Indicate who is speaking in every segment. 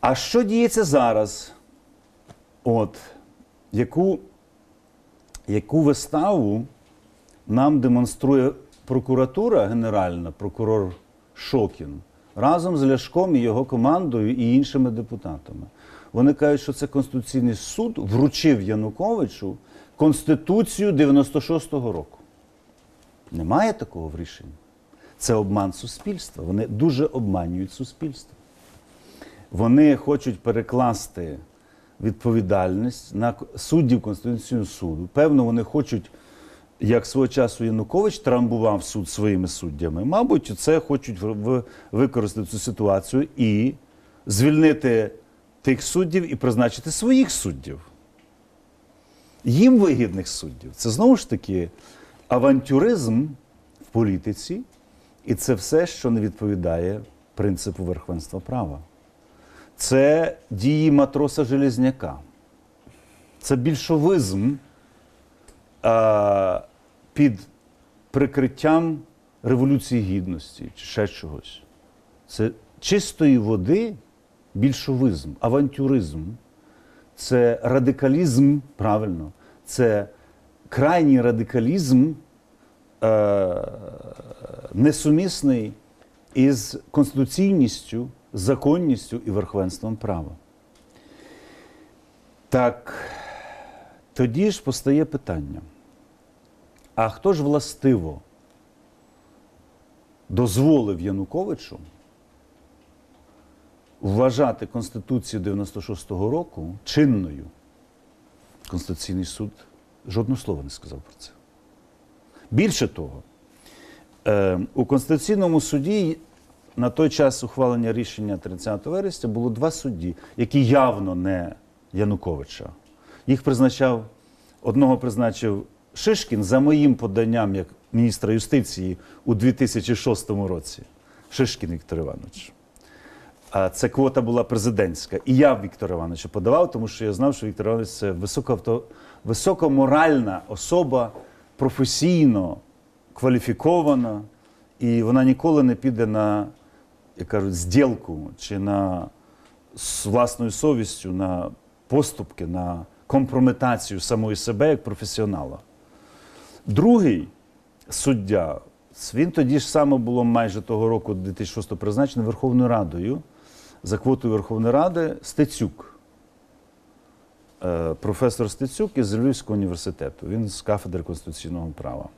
Speaker 1: А що діється зараз? От, яку, яку виставу нам демонструє прокуратура генеральна, прокурор Шокін, разом з Ляшком і його командою і іншими депутатами. Вони кажуть, що це Конституційний суд вручив Януковичу Конституцію 96-го року. Немає такого в рішенні. Це обман суспільства. Вони дуже обманюють суспільство. Вони хочуть перекласти відповідальність на суддів Конституційного суду. Певно, вони хочуть, як свого часу Янукович трамбував суд своїми суддями. Мабуть, це хочуть використати цю ситуацію і звільнити тих суддів і призначити своїх суддів. Їм вигідних суддів. Це знову ж таки авантюризм в політиці, і це все, що не відповідає принципу верховенства права. Це дії матроса Железняка. Це більшовизм а, під прикриттям Революції Гідності чи ще чогось. Це чистої води більшовизм, авантюризм. Це радикалізм, правильно, це крайній радикалізм, е, несумісний із конституційністю, законністю і верховенством права. Так, тоді ж постає питання: а хто ж властиво дозволив Януковичу вважати Конституцію 96-го року чинною? Конституційний суд жодного слова не сказав про це. Більше того, е, у Конституційному суді на той час ухвалення рішення 30 вересня було два судді, які явно не Януковича. Їх призначав, одного призначив Шишкін за моїм поданням як міністра юстиції у 2006 році. Шишкін Віктор Іванович. А це квота була президентська. І я Віктора Івановича подавав, тому що я знав, що Віктор Іванович це високоавто... високоморальна особа, професійно кваліфікована, і вона ніколи не піде на, як кажуть, зділку чи на з власною совістю, на поступки, на компрометацію самої себе як професіонала. Другий суддя, він тоді ж саме було майже того року, 2006 призначений Верховною Радою за квотою Верховної Ради Стецюк. Е, Професор Стецюк із Львівського університету. Він з кафедри конституційного права.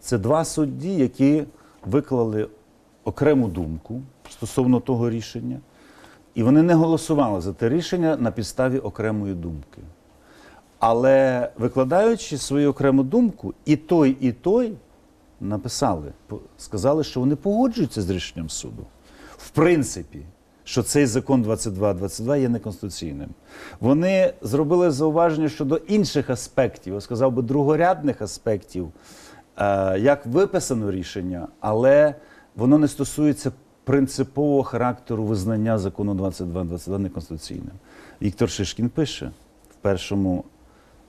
Speaker 1: Це два судді, які виклали окрему думку стосовно того рішення, і вони не голосували за те рішення на підставі окремої думки. Але викладаючи свою окрему думку, і той, і той написали, сказали, що вони погоджуються з рішенням суду. В принципі, що цей закон 2222 є неконституційним. Вони зробили зауваження щодо інших аспектів, я сказав би, другорядних аспектів, е, як виписано рішення, але воно не стосується принципового характеру визнання закону 2222 неконституційним. Віктор Шишкін пише в першому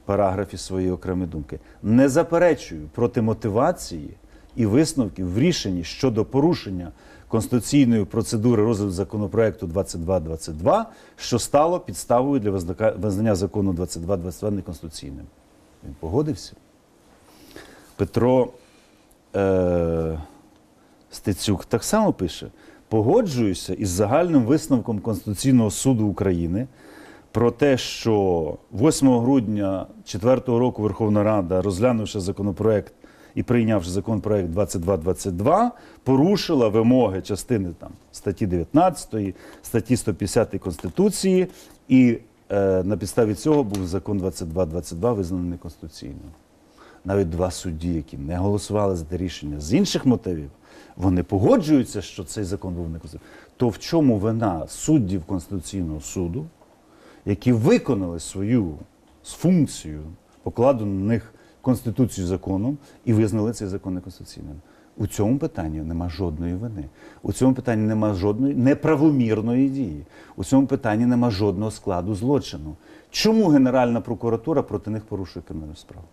Speaker 1: параграфі своєї окремої думки. Не заперечую проти мотивації і висновків в рішенні щодо порушення конституційної процедури розгляду законопроекту 2222, що стало підставою для визнання закону 2222 неконституційним. Він погодився. Петро е, Стецюк так само пише: погоджуюся із загальним висновком Конституційного суду України про те, що 8 грудня 2004 року Верховна Рада, розглянувши законопроект і прийнявши законопроект 2222, порушила вимоги частини там, статті 19, статті 150 Конституції, і е, на підставі цього був закон 2222 визнаний неконституційним навіть два судді, які не голосували за те рішення з інших мотивів, вони погоджуються, що цей закон був неконституційним. То в чому вина суддів Конституційного суду, які виконали свою функцію, покладену на них Конституцію законом, і визнали цей закон неконституційним? У цьому питанні нема жодної вини. У цьому питанні нема жодної неправомірної дії. У цьому питанні нема жодного складу злочину. Чому Генеральна прокуратура проти них порушує кримінальну справу?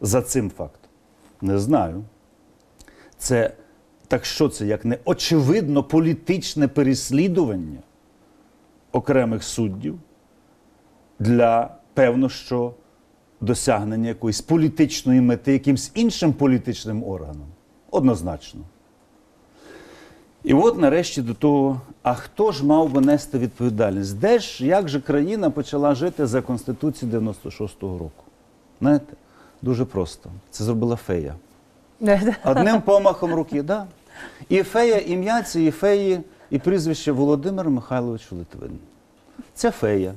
Speaker 1: За цим фактом. Не знаю. Це так що це як не очевидно політичне переслідування? окремих суддів для певно, що досягнення якоїсь політичної мети якимсь іншим політичним органом. Однозначно. І от нарешті до того, а хто ж мав би нести відповідальність? Де ж, як же країна почала жити за Конституцією 96-го року? Знаєте, дуже просто. Це зробила фея. Одним помахом руки, да. І фея, ім'я цієї феї і прізвище Володимир Михайлович Литвин. Це фея.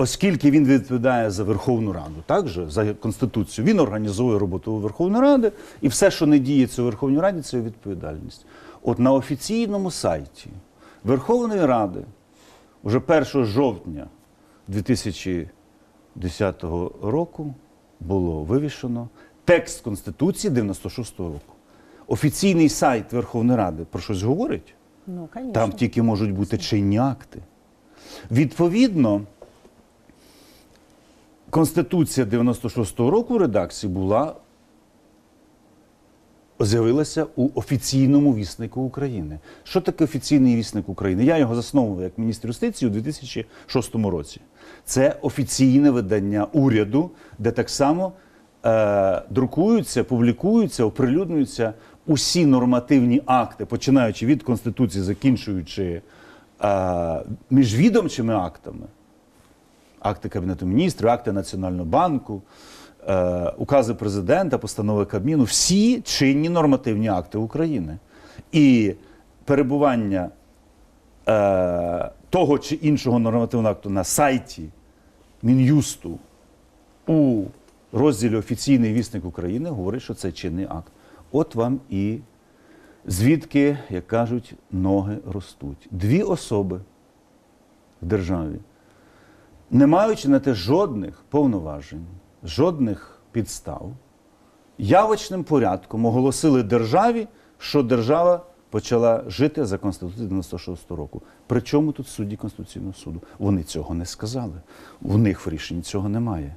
Speaker 1: Оскільки він відповідає за Верховну Раду, так же, за Конституцію, він організує роботу Верховної Ради, і все, що не діється у Верховній Раді, це відповідальність. От на офіційному сайті Верховної Ради вже 1 жовтня 2010 року було вивішено текст Конституції 96 року. Офіційний сайт Верховної Ради про щось говорить?
Speaker 2: Ну, конечно.
Speaker 1: Там тільки можуть бути чинні акти. Відповідно, Конституція 96-го року в редакції була з'явилася у офіційному віснику України. Що таке офіційний вісник України? Я його засновував як міністр юстиції у 2006 році. Це офіційне видання уряду, де так само е, друкуються, публікуються, оприлюднюються усі нормативні акти, починаючи від Конституції, закінчуючи е, міжвідомчими актами акти Кабінету міністрів, акти Національного банку, е, укази президента, постанови Кабміну, всі чинні нормативні акти України. І перебування е, того чи іншого нормативного акту на сайті Мін'юсту у розділі Офіційний вісник України говорить, що це чинний акт. От вам і звідки, як кажуть, ноги ростуть. Дві особи в державі не маючи на те жодних повноважень, жодних підстав, явочним порядком оголосили державі, що держава почала жити за Конституцією 96 року. Причому тут судді Конституційного суду? Вони цього не сказали. У них в рішенні цього немає.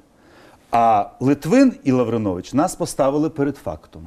Speaker 1: А Литвин і Лавринович нас поставили перед фактом.